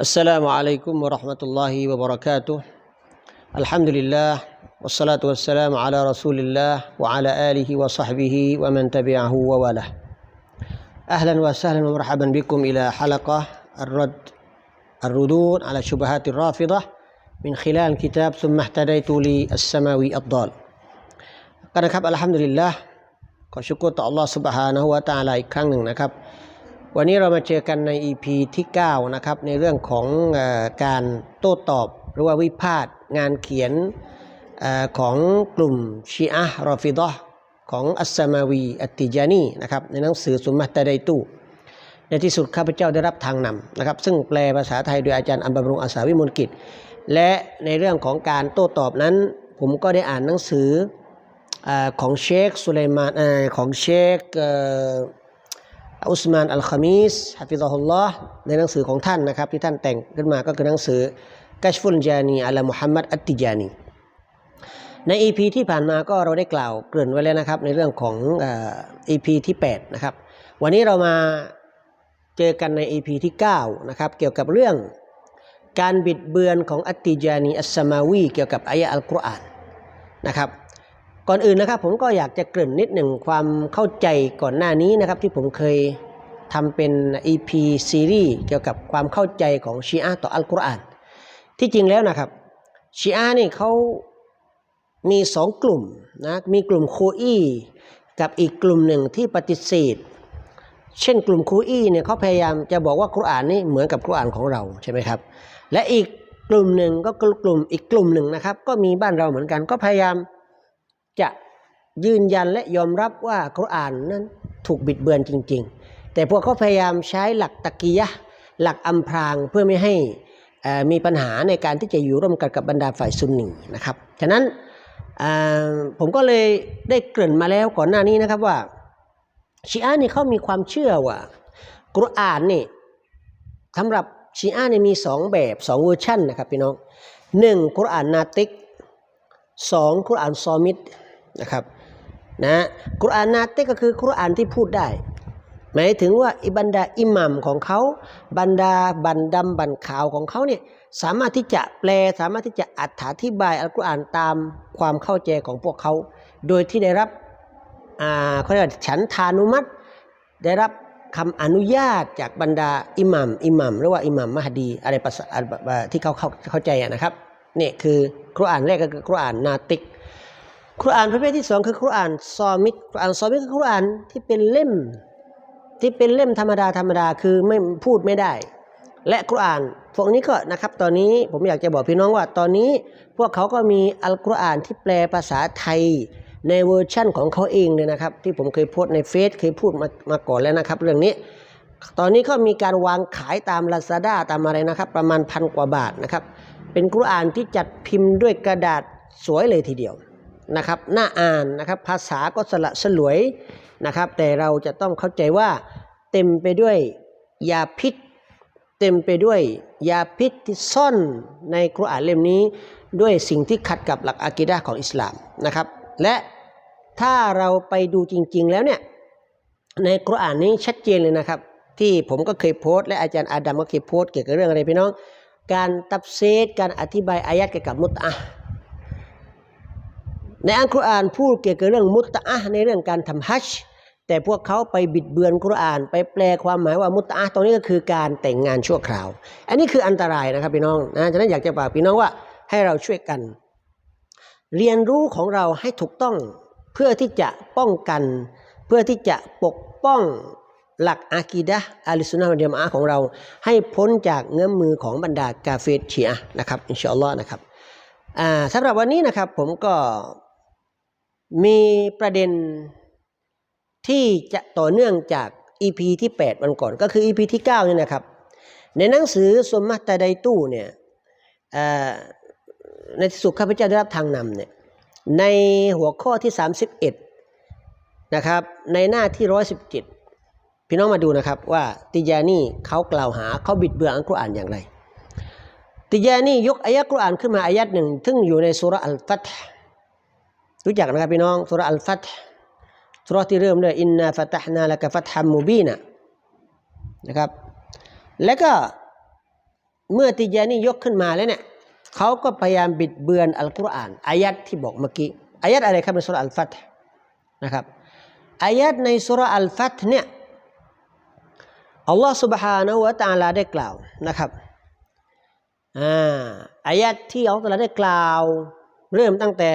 السلام عليكم ورحمة الله وبركاته الحمد لله والصلاة والسلام على رسول الله وعلى آله وصحبه ومن تبعه ووالاه أهلا وسهلا ومرحبا بكم إلى حلقة الرد الردود على شبهات الرافضة من خلال كتاب ثم اهتديت للسماوي الضال ก็นะครับอัลฮัมดุลิลละขอชุกรต่อ Allah سبحانه และ تعالى อีกครั้งหนึ่งนะครับ วันนี้เรามาเจอกันใน EP ที่ 9 นะครับ ในเรื่องของอการโต้ตอบหรือว่าวิพากษ์งานเขียนอของกลุ่มชีอะห์รอฟิดะห์ของอัสซามาวีอัตติจานีนะครับในหนังสือสุมมะตะไดตูในที่สุดข้าพเจ้าได้รับทางนำนะครับ ซึ่งแปลภาษาไทยโดยอาจารย์อัมบำรุงอาสาวิมลกิจ และในเรื่องของการโต้ตอบนั้น ผมก็ได้อ่านหนังสืออของเชคสุไลมานอของเชค อุสมานอัลคามิสฮะฟิซะฮุลลอฮ์ในหนังสือของท่านนะครับ ที่ท่านแต่งขึ้นมาก็คือหนังสือกัชฟุลจานีอัลมุฮัมมัดอัตติจานีใน EP ที่ผ่านมาก็เราได้กล่าวเกริ่นไว้แล้วนะครับ ในเรื่องของเอ่อ EP ที่ 8 นะครับ วันนี้เรามาเจอกันใน EP ที่ 9 นะครับ เกี่ยวกับเรื่องการบิดเบือนของอัตติจานีอัสมาวี เกี่ยวกับอายะอัลกุรอานนะครับ ก่อนอื่นนะครับผมก็อยากจะเกริ่นนิดหนึ่งความเข้าใจก่อนหน้านี้นะครับที่ผมเคยทำเป็น EP ซีรีส์เกี่ยวกับความเข้าใจของชีอะต่ออัลกุรอานที่จริงแล้วนะครับชีอะนี่เขามีสองกลุ่มนะมีกลุ่มคูอีกับอีกกลุ่มหนึ่งที่ปฏิเสธ เช่นกลุ่มคูอีเนี่ยเขาพยายามจะบอกว่ากุรอานนี่เหมือนกับกุรอานของเราใช่ไหมครับและอีกกลุ่มหนึ่งก็กลุ่มอีกกลุ่มหนึ่งนะครับ ก็มีบ้านเราเหมือนกันก็พยายาม จะยืนยันและยอมรับว่าคุรอานนั้นถูกบิดเบือนจริง ๆ แต่พวกเขาพยายามใช้หลักตะกียะหลักอำพรางเพื่อไม่ให้มีปัญหาในการที่จะอยู่ร่วมกันกับบรรดาฝ่ายซุนนีนะครับ ฉะนั้นผมก็เลยได้เกริ่นมาแล้วก่อนหน้านี้นะครับว่าชีอะนี่เขามีความเชื่อว่ากุรอานนี่สำหรับชีอะห์นี่มีสองแบบสองเวอร์ชันนะครับพี่น้องหนึ่งกุรอานนาติกสองคุรอานซอมิด นะครับนะคุรอานนาเตก็คือคุรอานที่พูดได้ หมายถึงว่าอิบันดาอิหมัมของเขาบรรดาบันดำบันขาวของเขาเนี่ยสามารถที่จะแปลสามารถที่จะอธิบายอัลกุรอานตามความเข้าใจของพวกเขา โดยที่ได้รับอ่าเขาเรียกว่าฉันทานุมัติ ได้รับคำอนุญาตจากบรรดาอิหมัมอิหมัมหรือว่าอิหมัมมหดีอะไรภาษาที่เขาเข้าเข้าใจนะครับนี่คือคุรอานแรกก็คือคุรอานนาติก คุรานประเภทที่สองคือคุรานซอมิดคุรานซอมิดคือคุรานที่เป็นเล่ม ที่เป็นเล่มธรรมดาธรรมดาคือไม่พูดไม่ได้ และคุรานพวกนี้ก็นะครับ ตอนนี้ผมอยากจะบอกพี่น้องว่า ตอนนี้พวกเขาก็มีอัลกุรอานที่แปลภาษาไทยในเวอร์ชั่นของเขาเองเลยนะครับ ที่ผมเคยโพสในเฟซเคยพูดมามาก่อนแล้วนะครับ เรื่องนี้ ตอนนี้ก็มีการวางขายตาม Lazada ตามอะไรนะครับ ประมาณพันกว่าบาทนะครับ เป็นกุรอานที่จัดพิมพ์ด้วยกระดาษสวยเลยทีเดียว นะครับน่าอ่านนะครับภาษาก็สละสลวยนะครับ แต่เราจะต้องเข้าใจว่าเต็มไปด้วยยาพิษ เต็มไปด้วยยาพิษที่ซ่อนในกุรอานเล่มนี้ ด้วยสิ่งที่ขัดกับหลักอากีดะของอิสลามนะครับ และถ้าเราไปดูจริง ๆ แล้วเนี่ยในกุรอานนี้ชัดเจนเลยนะครับ ที่ผมก็เคยโพสต์และอาจารย์อาดัมก็เคยโพสต์เกี่ยวกับเรื่องอะไรพี่น้อง การตับเซตการอธิบายอายัดเกี่ยวกับมุตอะ ในอัลกุรอานพูดเกี่ยวกับเรื่องมุตอะในเรื่องการทำฮัจญ์แต่พวกเขาไปบิดเบือนกุรอาน ไปแปลความหมายว่ามุตอะตรงนี้ก็คือการแต่งงานชั่วคราว อันนี้คืออันตรายนะครับพี่น้องนะฉะนั้นอยากจะฝากพี่น้องว่าให้เราช่วยกัน เรียนรู้ของเราให้ถูกต้องเพื่อที่จะป้องกัน เพื่อที่จะปกป้องหลักอากีดะอาลิสุนนะฮ์วัลญะมอะห์ของเรา ให้พ้นจากเงื้อมมือของบรรดากาเฟรชีอะห์นะครับอินชาอัลลอฮ์นะครับสำหรับวันนี้นะครับผมก็ มีประเด็นที่จะต่อเนื่องจาก EP ที่ 8 วันก่อน ก็คือ EP ที่ 9 นี่นะครับ ในหนังสือสมมัตตะไดตู้เนี่ยในที่สุดข้าพเจ้าได้รับทางนำเนี่ยในหัวข้อที่ 31 นะครับ ในหน้าที่ 117 พี่น้องมาดูนะครับว่าติยานี่เขากล่าวหาเขาบิดเบือนอัลกุรอานอย่างไร ติยานี่ยกอายะกุรอานขึ้นมาอายัดหนึ่งซึ่งอยู่ในสุรอัลฟัต รู้จักนะครับพี่น้องสุรอัลฟัตสุรที่เริ่มด้วยอินนาฟัตฮ์นาละกะฟัตฮัมมูบีนะนะครับ แล้วก็ เมื่อติจานียกขึ้นมาแล้วเนี่ยเขาก็พยายามบิดเบือนอัลกุรอานอายัดที่บอกเมื่อกี้อายัดอะไรครับในสุรอัลฟัตห์นะครับอายัดในสุรอัลฟัตห์เนี่ยอัลลอฮ์ سبحانه และ تعالى ได้กล่าวนะครับอ่าอายัดที่อัลลอฮ์ تعالى ได้กล่าว เริ่มตั้งแต่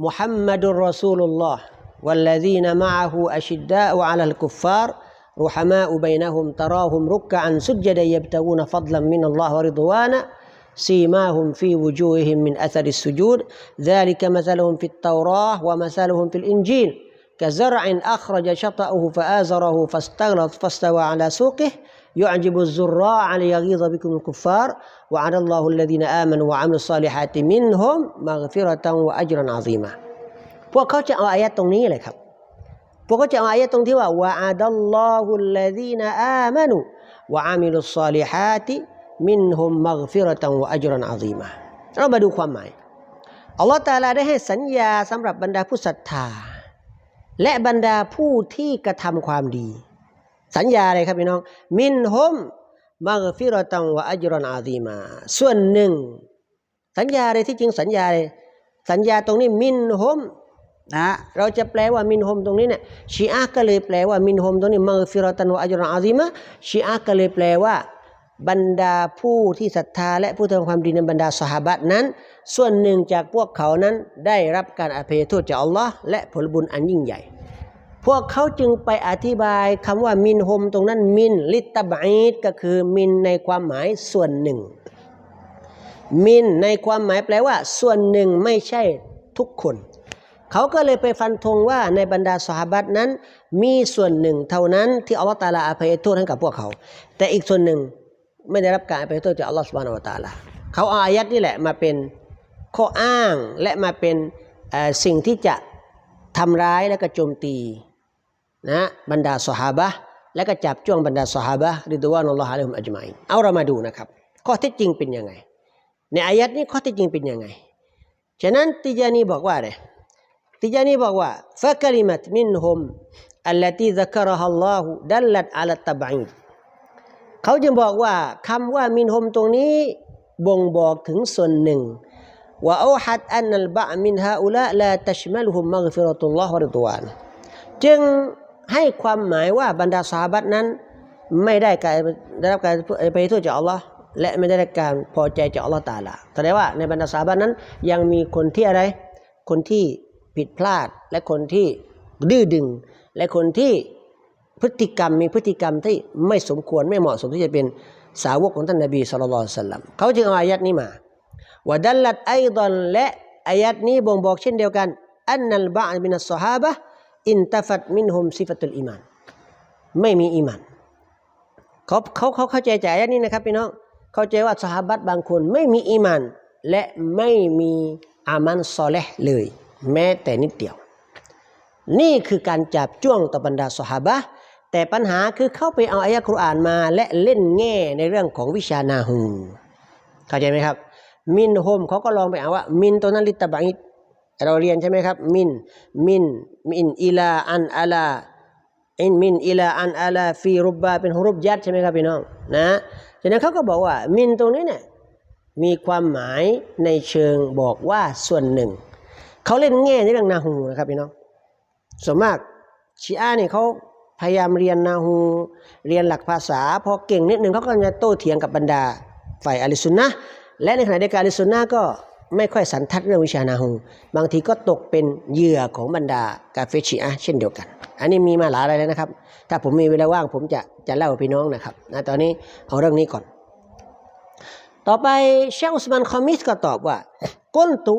محمد رسول الله والذين معه أشداء على الكفار رحماء بينهم تراهم ركعا سجدا يبتغون فضلا من الله ورضوانا سيماهم في وجوههم من أثر السجود. ذلك مثلهم في التوراة ومثلهم في الإنجيل. كزرع أخرج شطأه فآزره فاستغلظ فاستوى على سوقه. يعجب الزراع ليغيظ بكم الكفار وعد الله الذين آمنوا وعملوا الصالحات منهم مغفرة وأجرا عظيما พวกเขาจะเอาอายัดตรงนี้เลยครับ พวกเขาจะเอาอายะตรงที่ว่าวะอาดัลลอฮุลลซีนอามานุวะอามิลุสซาลิฮาติมินฮุมมักฟิรตันวะอัจรันอาซีมาเรามาดูความหมายอัลลอฮฺตาลาได้ให้สัญญาสำหรับบรรดาผู้ศรัทธา และบรรดาผู้ที่กระทำความดี สัญญาอะไรครับพี่น้อง มินฮมมักฟิรตันวะอัจรันอาซีมา ส่วนหนึ่ง สัญญาอะไรที่จริงสัญญาอะไรสัญญาตรงนี้มินฮมนะเราจะแปลว่ามินฮมตรงนี้เนี่ยชีอะก็เลยแปลว่ามินฮมตรงนี้มัฟิรตันวะอัจรออาซิมะชีอะก็เลยแปลว่า บรรดาผู้ที่ศรัทธาและผู้ทำความดีในบรรดาสหาบะนั้น ส่วนหนึ่งจากพวกเขานั้นได้รับการอภัยโทษจากอัลลอฮ์และผลบุญอันยิ่งใหญ่ พวกเขาจึงไปอธิบายคำว่ามินโฮมตรงนั้นมินลิตบอีดก็คือมินในความหมายส่วนหนึ่ง มินในความหมายแปลว่า ส่วนหนึ่งไม่ใช่ทุกคน เขาก็เลยไปฟันธงว่าในบรรดาสหาบัตนั้น มีส่วนหนึ่งเท่านั้นที่อัลลอฮฺตาลาอภัยโทษให้กับพวกเขา แต่อีกส่วนหนึ่งไม่ได้รับการอภัยโทษจากอัลลอฮฺสุบานาวะตาลาเขาเอาอายัดนี่แหละมาเป็นข้ออ้างและมาเป็นสิ่งที่จะทำร้ายและก็โจมตี นะบรรดาสหาบะและก็จับจ้วงบรรดาสหาบะริดวานุลลอฮ์อะลัยฮิมอัจมัยเอาเรามาดูนะครับ ข้อเท็จจริงเป็นยังไง ในอายัดนี้ข้อเท็จจริงเป็นยังไง ฉะนั้นติจานีบอกว่าอะไรติจานีบอกว่าฟะกลิมัตมินฮุมอัลลตีซักรฮัลลอฮุดัลลัตอัลตับอีดเขาจึงบอกว่าคำว่ามินฮุมตรงนี้บ่งบอกถึงส่วนหนึ่งว่าอูฮัดอันนัลบะมินฮาอุลาลาตัชมัลฮุมมักฟิรตุลลอฮ์วะริดวานจึง ให้ความหมายว่าบรรดาสาบัตนั้น ไม่ได้การได้รับการไปโทษจากอัลลอฮ์และไม่ได้รับการพอใจจากอัลลอฮ์ตาลาแสดงว่าในบรรดาสาบัตนั้น ยังมีคนที่อะไร คนที่ผิดพลาดและคนที่ดื้อดึง และคนที่พฤติกรรมมีพฤติกรรมที่ไม่สมควรไม่เหมาะสมที่จะเป็นสาวกของท่านนบีสุลต่านสัลลัมเขาจึงเอาอายัดนี้มาว่าดัลลัดไอดอนและอายัดนี้บ่งบอกเช่นเดียวกันอันนัลบะมินัสซอฮาบะ อินตัฟัดมินฮุมซิฟตุลอีมานไม่มีอีมานเขาเขาเขาเข้าใจจากอายัดนี้นะครับพี่น้องเข้าใจว่าสหาบัตบางคนไม่มีอีมาน และไม่มีอามันซอเลห์เลย แม้แต่นิดเดียว นี่คือการจับจ้วงต่อบรรดาสหาบะห์แต่ปัญหาคือเข้าไปเอาอายะคุรอานมาและเล่นแง่ในเรื่องของวิชานาฮูเข้าใจไหมครับ มินโฮมเขาก็ลองไปเอาว่า มินตัวนั้นลิตตบะอิด เราเรียนใช่ไหมครับ มิน มิน มินอิลาอันอาลาอินมินอิลาอันอาลาฟีรุบบาเป็นฮุรุบยัดใช่ไหมครับพี่น้องนะฉะนั้นเขาก็บอกว่า มินตรงนี้เนี่ยมีความหมายในเชิงบอกว่าส่วนหนึ่ง เขาเล่นแง่ในเรื่องนาฮูนะครับพี่น้องส่วนมากชีอะห์เนี่ยเขาพยายามเรียนนาฮูเรียนหลักภาษา พอเก่งนิดหนึ่งเขาก็จะโต้เถียงกับบรรดาฝ่ายอะลิสุนนะและในขณะเดียวกันอะลิสุนนะก็ ไม่ค่อยสันทัดเรื่องวิชานาฮูบางทีก็ตกเป็นเหยื่อของบรรดากาเฟชีอะเช่นเดียวกัน อันนี้มีมาหลายอะไรแล้วนะครับ ถ้าผมมีเวลาว่างผมจะจะเล่าให้พี่น้องนะครับนะตอนนี้เอาเรื่องนี้ก่อน ต่อไปเชคอุสมานคอมิสก็ตอบว่าก้นตุ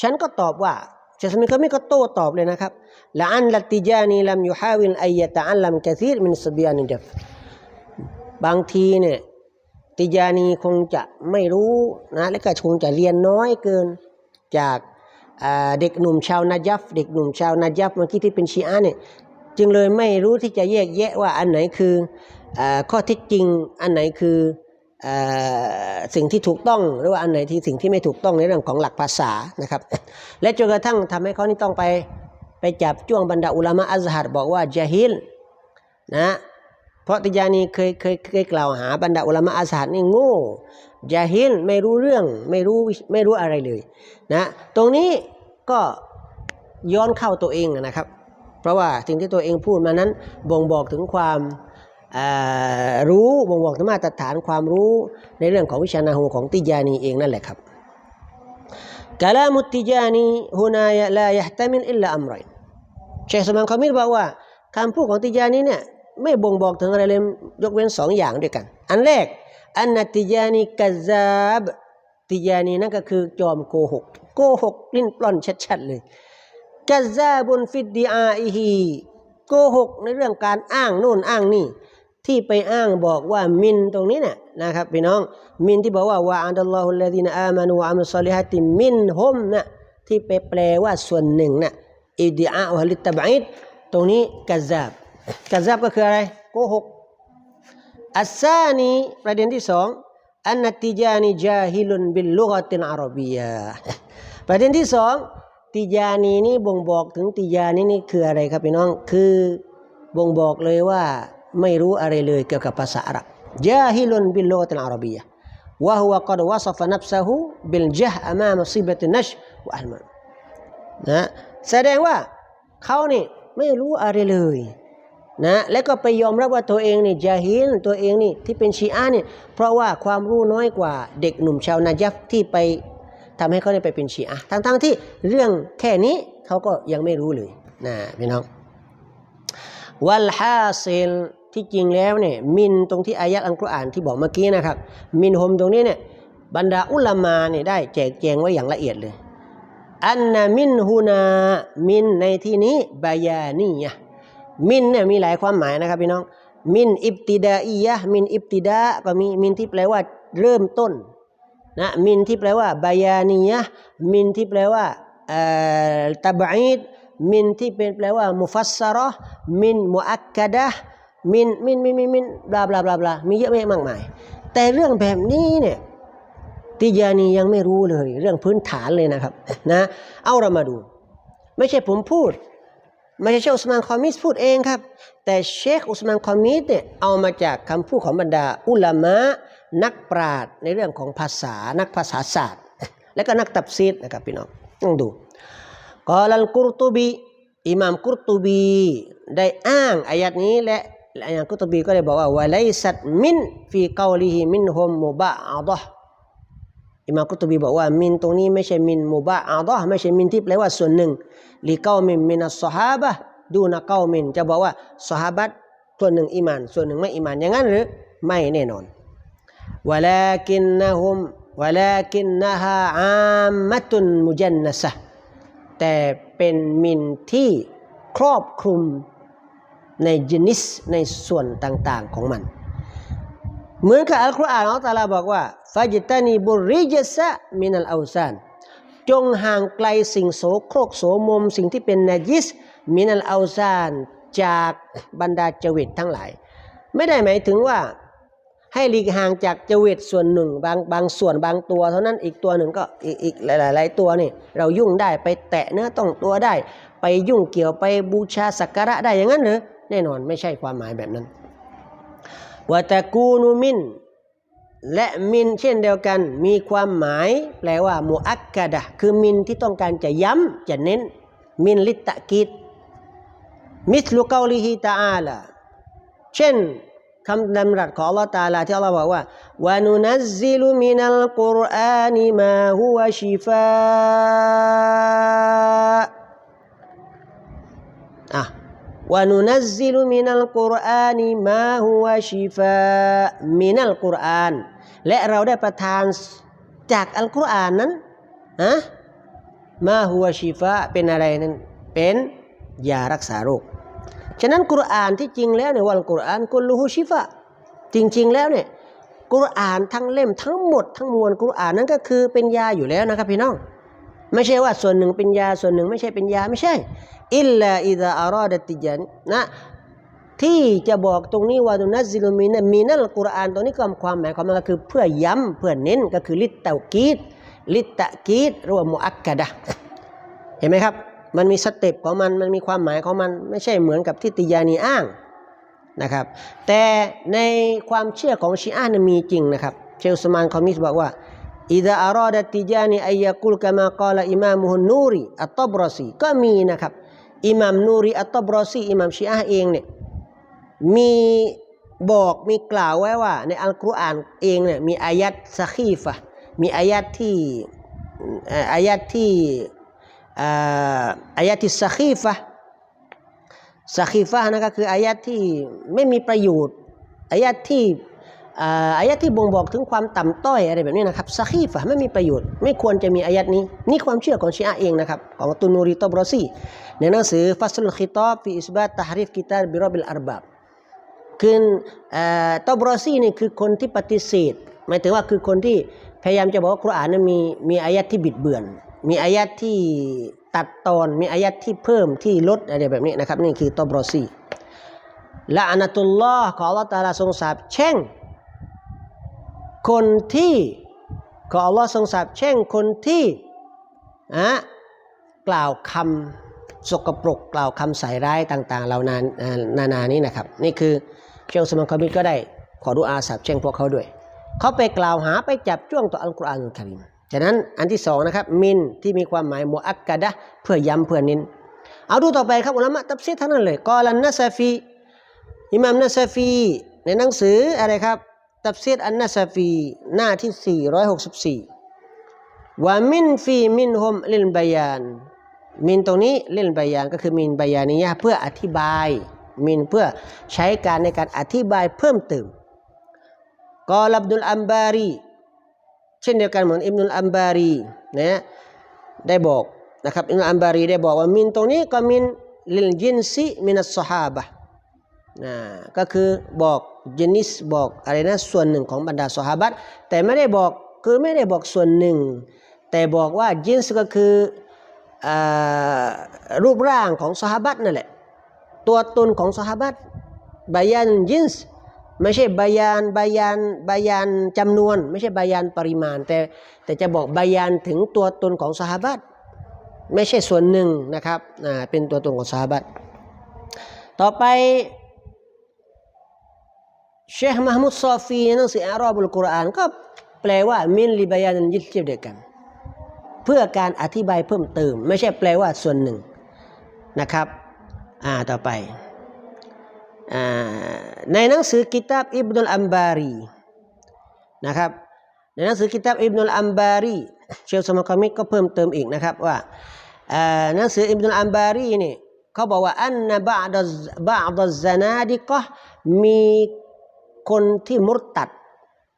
ฉันก็ตอบว่าเชคอุสมานคอมิสก็โต้ตอบเลยนะครับละอันลัติจานีลัมยุฮาวิลอัยะตะอัลลัมกะซีรมินสบียนิดัฟบางทีเนี่ย ติจานีคงจะไม่รู้นะและก็คงจะเรียนน้อยเกินจากเด็กหนุ่มชาวนาจัฟเด็กหนุ่มชาวนาจัฟเมื่อกี้ที่เป็นชีอะเนี่ยจึงเลยไม่รู้ที่จะแยกแยะว่าอันไหนคืออข้อเท็จจริงอันไหนคืออสิ่งที่ถูกต้องหรือว่าอันไหนที่สิ่งที่ไม่ถูกต้องในเรื่องของหลักภาษานะครับ และจนกระทั่งทำให้เขานี่ต้องไปไปจับจ้วงบรรดาอุลามะอัซฮัดบอกว่าจาฮิลนะ เพราะติยานีเคยเคยเคยกล่าวหาบรรดาอุลามะอาสาดนี่โง่ยาฮิลไม่รู้เรื่องไม่รู้ไม่รู้อะไรเลยนะตรงนี้ก็ย้อนเข้าตัวเองนะครับ เพราะว่าสิ่งที่ตัวเองพูดมานั้นบ่งบอกถึงความรู้บ่งบอกถึงมาตรฐานความรู้ในเรื่องของวิชานาหูของติยานีเองนั่นแหละครับกาลามุติยานีฮุนายลายะตมิลอิลลาอัมรัยเชคสมานคามิลบอกว่าคำพูดของติยานีเนี่ย ไม่บ่งบอกถึงอะไรเลยยกเว้นสองอย่างด้วยกัน อันแรกอันนติยานีกะซาบติยานีนั่นก็คือจอมโกหก โกหกลิ้นปล้อนชัดๆเลยกะซาบุนฟิดดีอาอิฮีโกหกในเรื่องการอ้างโน่นอ้างนี่ ที่ไปอ้างบอกว่ามินตรงนี้น่ะนะครับพี่น้องมินที่บอกว่าวะอัลลอฮุลลดีนอามานูอัมซอลิฮัติมินฮุมน่ะที่ไปแปลว่าส่วนหนึ่งน่ะอิดีอาอัลิตบอิดตรงนี้กะซาบ กัดซับก็คืออะไรโกหกอัสซานีประเด็นที่สองอันนติจานีจาฮิลุนบิลลุกตินอารบียาประเด็นที่สองติยานีนี่บ่งบอกถึงติยานีนี่คืออะไรครับพี่น้องคือบ่งบอกเลยว่าไม่รู้อะไรเลยเกี่ยวกับภาษาอาหรับจาฮิลุนบิลลุกตินอารบียาวะฮุวะกอดวะซฟะนับซะฮูบิลจฮอามามซิบะตินัชวะอัลมันะแสดงว่าเขานี่ไม่รู้อะไรเลย นะแล้วก็ไปยอมรับว่าตัวเองนี่จาฮิลตัวเองนี่ที่เป็นชีอะห์นี่ยเพราะว่าความรู้น้อยกว่าเด็กหนุ่มชาวนาจัฟที่ไปทำให้เขาได้ไปเป็นชีอะทั้งๆที่เรื่องแค่นี้เขาก็ยังไม่รู้เลยนะพี่น้องวัลฮาซิลที่จริงแล้วเนี่ยมินตรงที่อายะอัลกุรอานที่บอกเมื่อกี้นะครับ มินฮมตรงนี้เนี่ยบรรดาอุลามาเนี่ยได้แจกแจงไว้อย่างละเอียดเลยอันนามินฮูนามินในที่นี้บายานียะ มินเนี่ยมีหลายความหมายนะครับพี่น้อง มินอิบติดาอียะมินอิบติดาก็มีมินที่แปลว่าเริ่มต้นนะมินที่แปลว่าบายานียะมินที่แปลว่าตับอีดมินที่เป็นแปลว่ามุฟัสซาระมินมุอักกะดะมินมินมินมินมินบลาบลาบลาบลามีเยอะแยะมากมาย แต่เรื่องแบบนี้เนี่ยติยานียังไม่รู้เลย เรื่องพื้นฐานเลยนะครับนะเอาเรามาดู ไม่ใช่ผมพูด ไม่ใช่เชคอุสมานคอมิสพูดเองครับ แต่เชคอุสมานคอมิสเนี่ยเอามาจากคำพูดของบรรดาอุลามะนักปราชญ์ในเรื่องของภาษานักภาษาศาสตร์ และก็นักตับซีดนะครับพี่น้องต้องดูกอลัลกุรตุบีอิหม่ามกุรตุบีได้อ้างอายัดนี้และอายัดกุรตุบีก็ได้บอกว่าวะไลซัดมินฟีกาลิฮิมินฮุมมุบะอาดะ อิมามกุตบีบอกว่ามินตรงนี้ไม่ใช่มินมุบะอาดะไม่ใช่มินที่แปลว่าส่วนหนึ่งลีเก้ามินมินัสซฮาบะดูนะเก้ามิน จะบอกว่าซอฮาบัตส่วนหนึ่งอิมาน ส่วนหนึ่งไม่อิมานอย่างนั้นหรือไม่แน่นอนวะลากินนะฮุมวะลากินนะฮาอามมะตุนมุจันนะซะแต่เป็นมินที่ครอบคลุมในจนิสในส่วนต่างๆของมัน เหมือนกับอัลกุรอานอัลตาลาบอกว่าฟาจิตานีบุริจสะมินัลอาซานจงห่างไกลสิ่งโสโครกโสมม สิ่งที่เป็นนาจิสมินัลอาซานจากบรรดาจวิตทั้งหลาย ไม่ได้หมายถึงว่าให้หลีกห่างจากจวิตส่วนหนึ่งบางบางส่วนบางตัว เท่านั้นอีกตัวหนึ่งก็อีกอีกหลายๆตัวนี่เรายุ่งได้ไปแตะเนื้อต้องตัวได้ ไปยุ่งเกี่ยวไปบูชาสักการะได้อย่างนั้นหรือแน่นอนไม่ใช่ความหมายแบบนั้น วะตะกูนุมิน และมินเช่นเดียวกัน มีความหมาย แปลว่ามุอักกะดะคือมินที่ต้องการจะย้ำจะเน้น มินลิตะกิดมิสลุกาลิฮิตาอาลาเช่นคำดำรัสของ Allah ตาลาที่ Allah บอกว่าวานุนัซิลุมินัลกุรอานิมาฮุวะชิฟา وننزل من القرآن ما هو شفاء من القرآن และเราได้ประทานจากอัลกุรอานนั้นฮะมาหัวชีฟาเป็นอะไรนั้นเป็นยารักษาโรค ฉะนั้นกุรอานที่จริงแล้วเนี่ยวันกุรอานกุลูฮูชิฟะจริง ๆ แล้วเนี่ยกุรอานทั้งเล่มทั้งหมดทั้งมวลกุรอานนั้นก็คือเป็นยาอยู่แล้วนะครับพี่น้อง ไม่ใช่ว่าส่วนหนึ่งเป็นยาส่วนหนึ่งไม่ใช่เป็นยาไม่ใช่อิลลาอิดะอารอดติจันนะที่จะบอกตรงนี้ว่าตุนัซิลมินมีนั่นกุรอานตรงนี้ก็ความหมายของมันก็คือเพื่อย้ำเพื่อเน้นก็คือลิตเตากีดลิตตะกีดหรือว่ามุอักกะดะเห็นไหมครับ มันมีสเต็ปของมันมันมีความหมายของมันไม่ใช่เหมือนกับที่ติยานีอ้างนะครับ แต่ในความเชื่อของชีอะห์มีจริงนะครับ เชลสมานคอมิสบอกว่า อิดะอารอดะติจานีอัยยะกุลกามากาลอิมามุฮุนนูรีอัตตบรอซีก็มีนะครับอิมัมนูรีอัตตบรอซีอิมัมชีอะเองเนี่ยมีบอกมีกล่าวไว้ว่า ในอัลกุรอานเองเนี่ยมีอายัดสะคีฟะมีอายัดที่อายัดที่อายัดที่สะคีฟะห์สะคีฟะห์นะก็คืออายัดที่ไม่มีประโยชน์อายัดที่ อ่ายัดที่บ่งบอกถึงความต่ำต้อยอะไรแบบนี้นะครับสะคีฟะไม่มีประโยชน์ไม่ควรจะมีอายัดนี้ นี่ความเชื่อของชีอะเองนะครับ ของตุนูรีตอบรอซีในหนังสือฟัสลุลคิตอบฟีอิสบาตตะฮรีฟกิตาบิรอบิลอัรบับคือตอบรอซีนี่คือคนที่ปฏิเสธหมายถึงว่าคือคนที่พยายามจะบอกว่ากุรอานนั้นมีมีอายัดที่บิดเบือน มีอายัดที่ตัดตอนมีอายัดที่เพิ่มที่ลดอะไรแบบนี้นะครับ นี่คือตอบรอซีและอานัตุลลอฮ์ขออัลลอฮ์ตาลาทรงสาบแช่ง คนที่ขออัลลอฮ์ทรงสาบแช่งคนที่อะกล่าวคำสกปรกกล่าวคำใส่ร้ายต่าง ๆ เหล่านั้นนานานี้นะครับ นี่คือเชลสมันคอมิดก็ได้ขอดุอาสาบแช่งพวกเขาด้วย เขาไปกล่าวหาไปจับจ้วงต่ออัลกุรอานคาริมฉะนั้นอันที่สองนะครับมินที่มีความหมายมุอักกะดะเพื่อย้ำเพื่อน้นเอาดูต่อไปครับอุลามะตับซีทั้งนั้นเลยกอลันนัสฟีอิมัมนัสฟีในหนังสืออะไรครับ ตับซีรอันนัสฟีหน้าที่ 464ว่ามินฟีมินฮมลิลบายาน มินตรงนี้ลิลบายานก็คือมินบายานียะเพื่ออธิบาย มินเพื่อใช้การในการอธิบายเพิ่มเติมกอลับดุลอัมบารีเช่นเดียวกันเหมือนอิบนุลอัมบารีนะได้บอกนะครับอิบนุลอัมบารีได้บอกว่ามินตรงนี้ก็มินลิลจินซีมินัสซอฮาบะ นะก็คือบอกจินิสบอกอะไรนะส่วนหนึ่งของบรรดาสหบัตแต่ไม่ได้บอกคือไม่ได้บอกส่วนหนึ่ง แต่บอกว่าจินส์ก็คืออรูปร่างของสหบัตนั่นแหละตัวตนของสหบัตบายันจินส์ไม่ใช่บายานบายานบายานจำนวน ไม่ใช่บายานปริมาณ แต่แต่จะบอกบายานถึงตัวตนของสหบัตไม่ใช่ส่วนหนึ่งนะครับเป็นตัวตนของสหบัตต่อไป เชคมหมุดซอฟีในหนังสืออารอบุลกุรอานก็แปลว่ามินลิบายานันยิดเช่นเดียวกัน เพื่อการอธิบายเพิ่มเติม ไม่ใช่แปลว่าส่วนหนึ่งนะครับ อ่าต่อไปอ่าในหนังสือกิตาบอิบนุลอัมบารีนะครับในหนังสือกิตาบอิบนุลอัมบารีเชลสมคามิกก็เพิ่มเติมอีกนะครับว่าหนังสืออิบนุลอัมบารีนี่เขาบอกว่าอันนบะดบะดซานาดิกะมี คนที่มุตตัด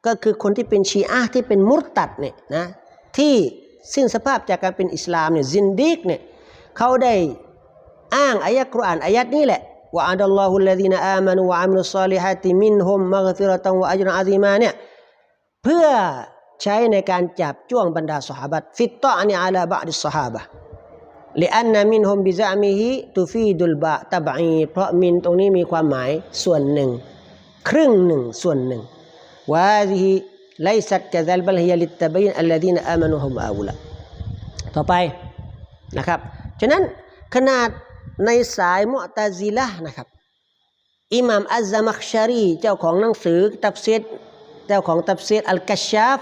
ก็คือคนที่เป็นชีอะที่เป็นมุตตัดเนี่ยนะที่สิ้นสภาพจากการเป็นอิสลามเนี่ยซินดิกเนี่ยเขาได้อ้างอายะกุรอานอายัดนี้แหละว่าอัลลอฮุลลดีนอามานุวะอามิลุสซาลิฮะติมินฮุมมักฟิรตังวะอัจรอาซีมาเนี่ยเพื่อใช้ในการจับจ้วงบรรดาสหบัตฟิตตะนีอัลาบะดิสหบะลิอันนามินฮมบิซามิฮิตูฟีดุลบะตะบะอีเพราะมินตรงนี้มีความหมายส่วนหนึ่ง ครึ่งหนึ่งส่วนหนึ่งวาฮีไลสัตกะซัลบัลฮิยลิตตะบินอัลลดีนอามานุฮุมอาวุลต่อไปนะครับ ฉะนั้นขนาดในสายมุตาซิละนะครับอิหม่ามอัลซามักชารีเจ้าของหนังสือตับเซตเจ้าของตับเซตอัลกัชชาฟ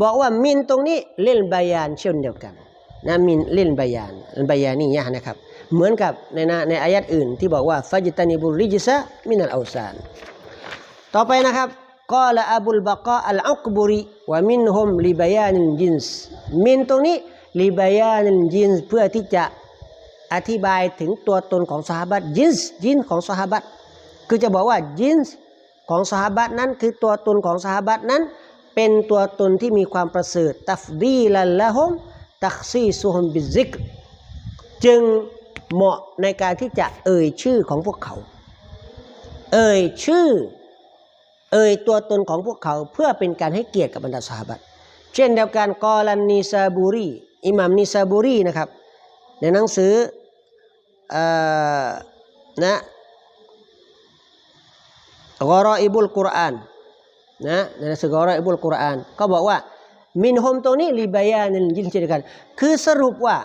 บอกว่ามินตรงนี้เล่นบายานเช่นเดียวกันนะมินเล่นบายานเล่นบายานี่ยะนะครับ เหมือนกับในในอายัดอื่นที่บอกว่าฟาจิตานิบุริจิซะมินัลอาซาน ต่อไปนะครับกอละอับุลบากาอัลอักบุรีว่ามินฮุมลิบายานิลจินส์มินตรงนี้ลิบายานิลจินส์เพื่อที่จะอธิบายถึงตัวตนของสหาบัตจินส์จินของสหาบัตคือจะบอกว่าจินส์ของสหาบัตนั้นคือตัวตนของสหาบัตนั้น เป็นตัวตนที่มีความประเสริฐตัฟดีลัลละฮุมตักซีซุฮุมบิซิกจึงเหมาะในการที่จะเอ่ยชื่อของพวกเขา เอ่ยชื่อ เอ่ยตัวตนของพวกเขาเพื่อเป็นการให้เกียรติกับบรรดาสหาบัตเช่นเดียวกันกอลันนีซาบูรีอิหมัมนีซาบูรีนะครับในหนังสืออนะกอรออิบุลกุรอานนะในหนังสือกอรออิบุลกุรอานก็บอกว่ามินโฮมตรงนี้ลิบายานิลยินเช่นเดียวกัน คือสรุปว่า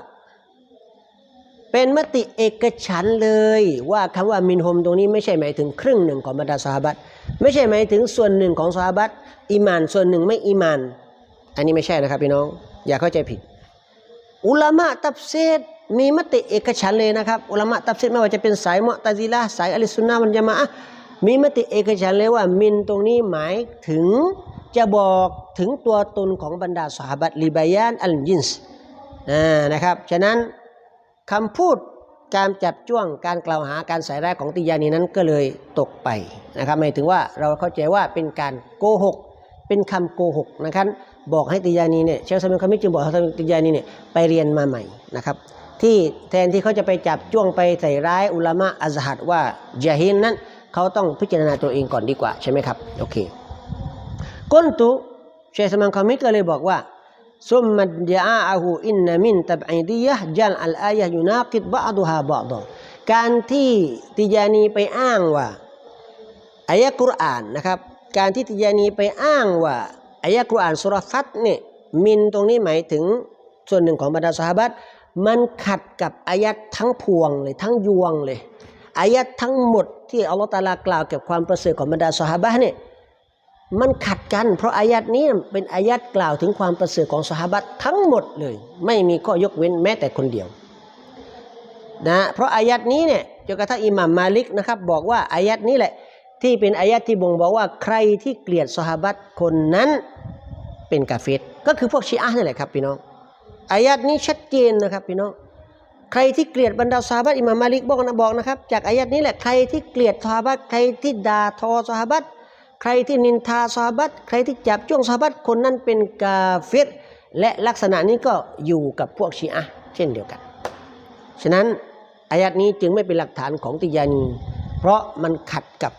เป็นมติเอกฉันเลยว่าคำว่ามินโฮมตรงนี้ไม่ใช่หมายถึงครึ่งหนึ่งของบรรดาสหาบัต ไม่ใช่หมายถึงส่วนหนึ่งของสหาบัตอิมานส่วนหนึ่งไม่อิมาน อันนี้ไม่ใช่นะครับพี่น้องอย่าเข้าใจผิด อุลามะตับเซีดมีมติเอกฉันเลยนะครับ อุลามะตับเซีดไม่ว่าจะเป็นสายมอตะซิละห์สายอลิสุนนะฮ์วันญะมาอะมีมติเอกฉันเลยว่ามินตรงนี้หมายถึงจะบอกถึงตัวตนของบรรดาสหาบัตลิบายานอัลยินส์นะครับ ฉะนั้นคำพูดการจับจ้วงการกล่าวหาการใส่ร้ายของติยานีนั้นก็เลยตกไป นะครับหมายถึงว่าเราเข้าใจว่าเป็นการโกหก เป็นคำโกหกนะครับบอกให้ติยานีเนี่ยเชคซามิลคามิจึงบอกให้ติยานีเนี่ยไปเรียนมาใหม่นะครับที่แทนที่เขาจะไปจับจ้วงไปใส่ร้ายอุลามะอัซฮัดว่าจาฮินนั้นเขาต้องพิจารณาตัวเองก่อนดีกว่าใช่ไหมครับโอเคกุนตุเชคซามิลคามิก็เลยบอกว่าซุมมัดยาอาหูอินนามินตับอีดียะจัลอัลอายะยุนากิดบะดุฮาบะดอการที่ติยานีไปอ้างว่า อายะกุรอานนะครับ การที่ติยานีไปอ้างว่าอายะกุรอานสุรฟัตเนี่ยมินตรงนี้หมายถึงส่วนหนึ่งของบรรดาสหาบัตมันขัดกับอายัดทั้งพวงเลยทั้งยวงเลยอายัดทั้งหมดที่อัลลอฮฺตะอาลากล่าวเกี่ยวกับความประเสริฐของบรรดาสหาบะห์เนี่ยมันขัดกันเพราะอายัดนี้เป็นอายัดกล่าวถึงความประเสริฐของสหาบะห์ทั้งหมดเลย ไม่มีข้อยกเว้นแม้แต่คนเดียวนะเพราะอายัดนี้เนี่ยจนกระทั่งอิหม่ามมาลิกนะครับบอกว่าอายัดนี้แหละ ที่เป็นอายัดที่บ่งบอกว่าใครที่เกลียดสหาบัตคนนั้นเป็นกาเฟรก็คือพวกชีอะห์นี่แหละครับพี่น้องอายัดนี้ชัดเจนนะครับพี่น้องใครที่เกลียดบรรดาสหาบัตอิหม่ามมาลิกบอกนะบอกนะครับ จากอายัดนี้แหละใครที่เกลียดสหาบัตใครที่ด่าทอสหาบัตใครที่นินทาสหาบัตใครที่จับจ้วงสหาบัตคนนั้นเป็นกาเฟรและลักษณะนี้ก็อยู่กับพวกชีอะห์เช่นเดียวกัน ฉะนั้นอายัดนี้จึงไม่เป็นหลักฐานของติยานี เพราะมันขัดกับ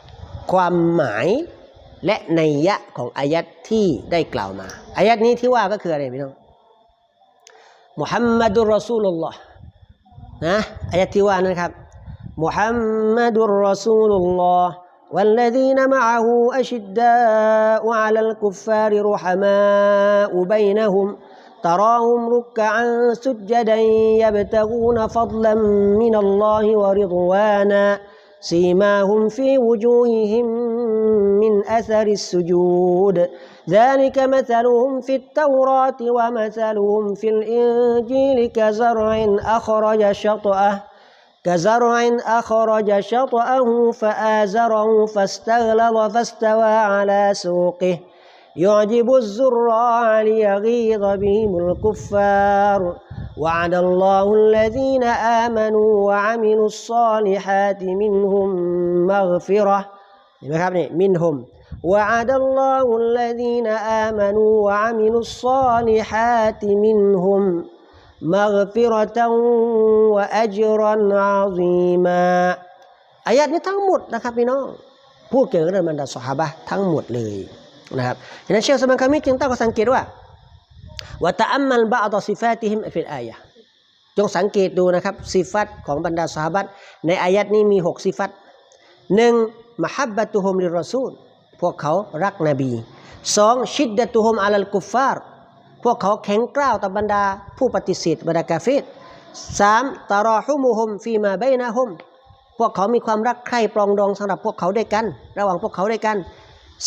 ความหมายและนัยยะของอายัดที่ได้กล่าวมา อายัดนี้ที่ว่าก็คืออะไรพี่น้องมุฮัมมัดุลรอซูลุลลอฮ์นะอายัดที่ว่านะครับมุฮัมมัดุลรอซูลุลลอฮ์ والذين معه أشداء على الكفار رحماء بينهم تراهم ركعا سجدا يبتغون فضلا من الله ورضوانا سيماهم في وجوههم من أثر السجود. ذلك مثلهم في التوراة ومثلهم في الإنجيل كزرع أخرج شطأه كزرع أخرج شطأه فآزره فاستغلظ فاستوى على سوقه. يعجب الزراع ليغيظ بهم الكفار. وعد الله الذين آمنوا وعملوا الصالحات منهم مغفرة เห็นไหมครับนี่ منهم وعد الله الذين آمنوا وعملوا الصالحات منهم مغفرة وأجرا عظيما อายัดนี้ทั้งหมดนะครับพี่น้องพูดเกี่ยวกับเรื่องบรรดาสหาบะห์ทั้งหมดเลยนะครับฉะนั้นเชคสมันคามิจึงตั้งข้อสังเกตว่า วะตะอัมมัลบะอดซิฟาติฮิมฟิลอายะจงสังเกตดูนะครับสิฟัตของบรรดาสหาบัตในอายัดนี้มีหกสิฟัตหนึ่งมหับบะตุฮุมลิรอซูลพวกเขารักนบีสองชิดดะตุฮุมอัลลกุฟฟาร์พวกเขาแข็งกร้าวต่อบรรดาผู้ปฏิเสธบรรดากาเฟรสามตารอฮุมุฮุมฟีมาไบนะฮุมพวกเขามีความรักใคร่ปรองดองสำหรับพวกเขาด้วยกัน ระหว่างพวกเขาด้วยกัน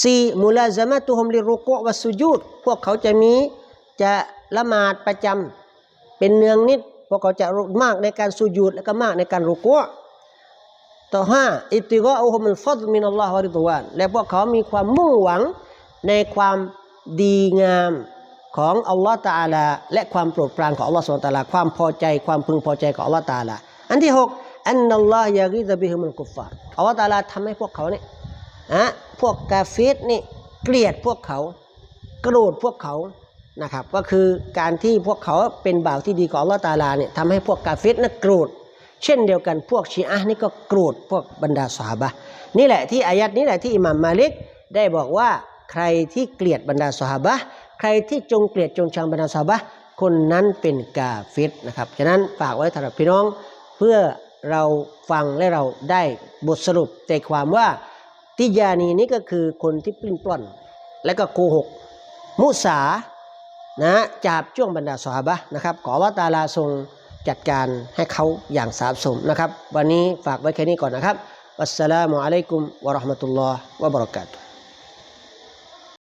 สี่มุลาซามะตุฮุมลิรุกุวัสสุญูดพวกเขาจะมี จะละหมาดประจำเป็นเนืองนิดพวกเขาจะมากในการสุญูดและก็มากในการรุกุต่อห้าอิติกออุฮุมุลฟัดมินัลลอฮ์วะริดวานและพวกเขามีความมุ่งหวังในความดีงามของอัลลอฮ์ตาลา และความโปรดปรานของอัลลอฮ์สุลตาลา ความพอใจความพึงพอใจของอัลลอฮ์ตาลา อันที่หกอันนัลลอฮ์ยากิซบิฮุมุลกุฟฟาร์อัลลอฮ์ตาลาทำให้พวกเขาเนี่ยอะพวกกาเฟสนี่เกลียดพวกเขา โกรธพวกเขา นะครับก็คือการที่พวกเขาเป็นบ่าวที่ดีของลอตาลาเนี่ยทำให้พวกกาเฟสน่ะโกรธเช่นเดียวกันพวกชีอะนี่ก็โกรธพวกบรรดาสหาบะนี่แหละที่อายัดนี้แหละที่อิหม่ามมาลิกได้บอกว่าใครที่เกลียดบรรดาสหาบะห์ใครที่จงเกลียดจงชังบรรดาสหาบะห์คนนั้นเป็นกาเฟสนะครับฉะนั้นฝากไว้สำหรับพี่น้องเพื่อเราฟังและเราได้บทสรุปใจความว่าติยานีนี่ก็คือคนที่ปลิ้นปล้อน และก็โกหก มุสา นะจับช่วงบรรดาสหบะห์นะครับ ขอว่าตาลาทรงจัดการให้เขาอย่างสาสมนะครับ วันนี้ฝากไว้แค่นี้ก่อนนะครับวัสสลามุอะลัยกุมวะราะห์มะตุลลอฮ์วะบะเราะกาตุฮ์